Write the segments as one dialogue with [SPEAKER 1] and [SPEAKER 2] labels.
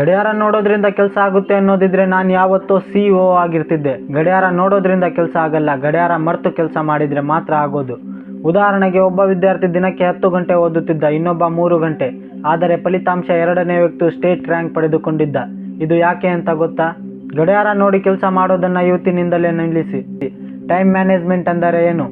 [SPEAKER 1] ಗಡಿಯಾರ ನೋಡೋದ್ರಿಂದ ಕೆಲಸ ಆಗುತ್ತೆ ಅನ್ನೋದಿದ್ರೆ ನಾನು ಯಾವತ್ತೋ ಸಿ ಒ ಆಗಿರ್ತಿದ್ದೆ. ಗಡಿಯಾರ ನೋಡೋದ್ರಿಂದ ಕೆಲಸ ಆಗಲ್ಲ. ಗಡಿಯಾರ ಮರೆತು ಕೆಲಸ ಮಾಡಿದ್ರೆ ಮಾತ್ರ ಆಗೋದು. ಉದಾಹರಣೆಗೆ ಒಬ್ಬ ವಿದ್ಯಾರ್ಥಿ ದಿನಕ್ಕೆ ಹತ್ತು ಗಂಟೆ ಓದುತ್ತಿದ್ದ, ಇನ್ನೊಬ್ಬ ಮೂರು ಗಂಟೆ. ಆದರೆ ಫಲಿತಾಂಶ ಎರಡನೇ ವ್ಯಕ್ತಿ ಸ್ಟೇಟ್ ರ್ಯಾಂಕ್ ಪಡೆದುಕೊಂಡಿದ್ದ. ಇದು ಯಾಕೆ ಅಂತ ಗೊತ್ತಾ? ಗಡಿಯಾರ ನೋಡಿ ಕೆಲಸ ಮಾಡೋದನ್ನ ಯುವತಿನಿಂದಲೇ ನಿಲ್ಲಿಸಿ. ಟೈಮ್ ಮ್ಯಾನೇಜ್ಮೆಂಟ್ ಅಂದರೆ ಏನು?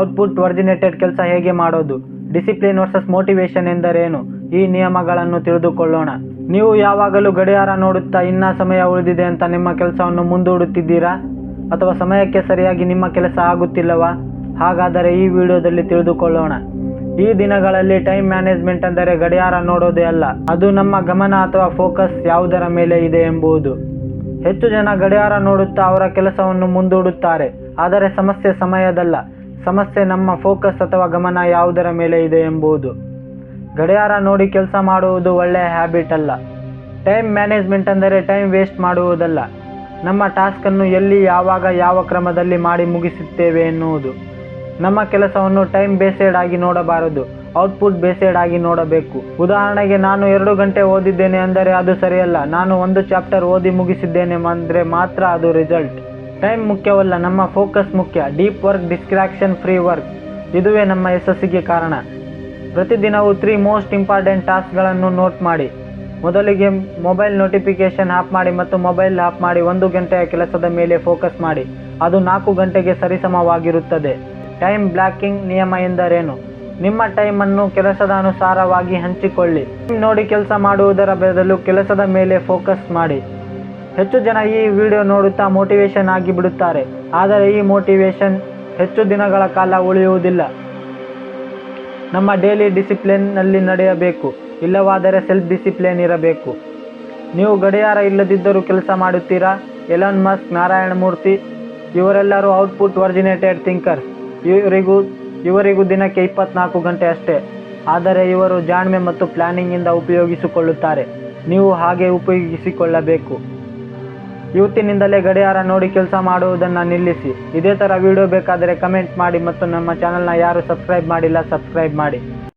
[SPEAKER 1] ಔಟ್ಪುಟ್ ವರ್ಜಿನೇಟೆಡ್ ಕೆಲಸ ಹೇಗೆ ಮಾಡೋದು? ಡಿಸಿಪ್ಲಿನ್ ವರ್ಸಸ್ ಮೋಟಿವೇಶನ್ ಎಂದರೇನು ಈ ನಿಯಮಗಳನ್ನು ತಿಳಿದುಕೊಳ್ಳೋಣ. ನೀವು ಯಾವಾಗಲೂ ಗಡಿಯಾರ ನೋಡುತ್ತಾ ಇನ್ನ ಸಮಯ ಉಳಿದಿದೆ ಅಂತ ನಿಮ್ಮ ಕೆಲಸವನ್ನು ಮುಂದೂಡುತ್ತಿದ್ದೀರಾ? ಅಥವಾ ಸಮಯಕ್ಕೆ ಸರಿಯಾಗಿ ನಿಮ್ಮ ಕೆಲಸ ಆಗುತ್ತಿಲ್ಲವಾ? ಹಾಗಾದರೆ ಈ ವಿಡಿಯೋದಲ್ಲಿ ತಿಳಿದುಕೊಳ್ಳೋಣ. ಈ ದಿನಗಳಲ್ಲಿ ಟೈಮ್ ಮ್ಯಾನೇಜ್ಮೆಂಟ್ ಅಂದರೆ ಗಡಿಯಾರ ನೋಡೋದೇ ಅಲ್ಲ. ಅದು ನಮ್ಮ ಗಮನ ಅಥವಾ ಫೋಕಸ್ ಯಾವುದರ ಮೇಲೆ ಇದೆ ಎಂಬುದು. ಹೆಚ್ಚು ಜನ ಗಡಿಯಾರ ನೋಡುತ್ತಾ ಅವರ ಕೆಲಸವನ್ನು ಮುಂದೂಡುತ್ತಾರೆ. ಆದರೆ ಸಮಸ್ಯೆ ಸಮಯದಲ್ಲ. ಸಮಸ್ಯೆ ನಮ್ಮ ಫೋಕಸ್ ಅಥವಾ ಗಮನ ಯಾವುದರ ಮೇಲೆ ಇದೆ ಎಂಬುದು. ಗಡಿಯಾರ ನೋಡಿ ಕೆಲಸ ಮಾಡುವುದು ಒಳ್ಳೆಯ ಹ್ಯಾಬಿಟ್ ಅಲ್ಲ. ಟೈಮ್ ಮ್ಯಾನೇಜ್ಮೆಂಟ್ ಅಂದರೆ ಟೈಮ್ ವೇಸ್ಟ್ ಮಾಡುವುದಲ್ಲ. ನಮ್ಮ ಟಾಸ್ಕನ್ನು ಎಲ್ಲಿ, ಯಾವಾಗ, ಯಾವ ಕ್ರಮದಲ್ಲಿ ಮಾಡಿ ಮುಗಿಸುತ್ತೇವೆ ಎನ್ನುವುದು. ನಮ್ಮ ಕೆಲಸವನ್ನು ಟೈಮ್ ಬೇಸೆಡ್ ಆಗಿ ನೋಡಬಾರದು ಔಟ್ಪುಟ್ ಬೇಸೆಡ್ ಆಗಿ ನೋಡಬೇಕು. ಉದಾಹರಣೆಗೆ ನಾನು ಎರಡು ಗಂಟೆ ಓದಿದ್ದೇನೆ ಅಂದರೆ ಅದು ಸರಿಯಲ್ಲ. ನಾನು ಒಂದು ಚಾಪ್ಟರ್ ಓದಿ ಮುಗಿಸಿದ್ದೇನೆ ಅಂದರೆ ಮಾತ್ರ ಅದು ರಿಸಲ್ಟ್ ಟೈಮ್ ಮುಖ್ಯವಲ್ಲ, ನಮ್ಮ ಫೋಕಸ್ ಮುಖ್ಯ. Deep work distraction free work ಇದುವೇ ನಮ್ಮ ಯಶಸ್ಸಿಗೆ ಕಾರಣ. ಪ್ರತಿದಿನವೂ ತ್ರೀ ಮೋಸ್ಟ್ ಇಂಪಾರ್ಟೆಂಟ್ ಟಾಸ್ಕ್ಗಳನ್ನು ನೋಟ್ ಮಾಡಿ. ಮೊದಲಿಗೆ ಮೊಬೈಲ್ ನೋಟಿಫಿಕೇಶನ್ ಆಫ್ ಮಾಡಿ ಮತ್ತು ಮೊಬೈಲ್ ಆಫ್ ಮಾಡಿ ಒಂದು ಗಂಟೆಯ ಕೆಲಸದ ಮೇಲೆ ಫೋಕಸ್ ಮಾಡಿ. ಅದು ನಾಲ್ಕು ಗಂಟೆಗೆ ಸರಿಸಮವಾಗಿರುತ್ತದೆ. ಟೈಮ್ ಬ್ಲಾಕಿಂಗ್ ನಿಯಮ ಎಂದರೇನು? ನಿಮ್ಮ ಟೈಮನ್ನು ಕೆಲಸದ ಅನುಸಾರವಾಗಿ ಹಂಚಿಕೊಳ್ಳಿ. ನೋಡಿ ಕೆಲಸ ಮಾಡುವುದರ ಬದಲು ಕೆಲಸದ ಮೇಲೆ ಫೋಕಸ್ ಮಾಡಿ. ಹೆಚ್ಚು ಜನ ಈ ವಿಡಿಯೋ ನೋಡುತ್ತಾ ಮೋಟಿವೇಶನ್ ಆಗಿ ಬಿಡುತ್ತಾರೆ. ಆದರೆ ಈ ಮೋಟಿವೇಶನ್ ಹೆಚ್ಚು ದಿನಗಳ ಕಾಲ ಉಳಿಯುವುದಿಲ್ಲ. ನಮ್ಮ ಡೈಲಿ ಡಿಸಿಪ್ಲಿನ್ನಲ್ಲಿ ನಡೆಯಬೇಕು. ಇಲ್ಲವಾದರೆ ಸೆಲ್ಫ್ ಡಿಸಿಪ್ಲಿನ್ ಇರಬೇಕು. ನೀವು ಗಡಿಯಾರ ಇಲ್ಲದಿದ್ದರೂ ಕೆಲಸ ಮಾಡುತ್ತೀರಾ? ಎಲನ್ ಮಸ್ಕ್ ನಾರಾಯಣ ಮೂರ್ತಿ, ಇವರೆಲ್ಲರೂ ಔಟ್ಪುಟ್ ಒರಿಜಿನೇಟೆಡ್ ಥಿಂಕರ್ಸ್ ಇವರಿಗೂ ಇವರಿಗೂ ದಿನಕ್ಕೆ ಇಪ್ಪತ್ನಾಲ್ಕು ಗಂಟೆ ಅಷ್ಟೇ. ಆದರೆ ಇವರು ಜಾಣ್ಮೆ ಮತ್ತು ಪ್ಲಾನಿಂಗಿಂದ ಉಪಯೋಗಿಸಿಕೊಳ್ಳುತ್ತಾರೆ. ನೀವು ಹಾಗೆ ಉಪಯೋಗಿಸಿಕೊಳ್ಳಬೇಕು. ಇವತ್ತಿನಿಂದಲೇ ಗಡಿಯಾರ ನೋಡಿ ಕೆಲಸ ಮಾಡುವುದನ್ನು ನಿಲ್ಲಿಸಿ. ಇದೇ ಥರ ವಿಡಿಯೋ ಬೇಕಾದರೆ ಕಮೆಂಟ್ ಮಾಡಿ ಮತ್ತು ನಮ್ಮ ಚಾನಲ್ನ ಯಾರು ಸಬ್ಸ್ಕ್ರೈಬ್ ಮಾಡಿಲ್ಲ ಸಬ್ಸ್ಕ್ರೈಬ್ ಮಾಡಿ.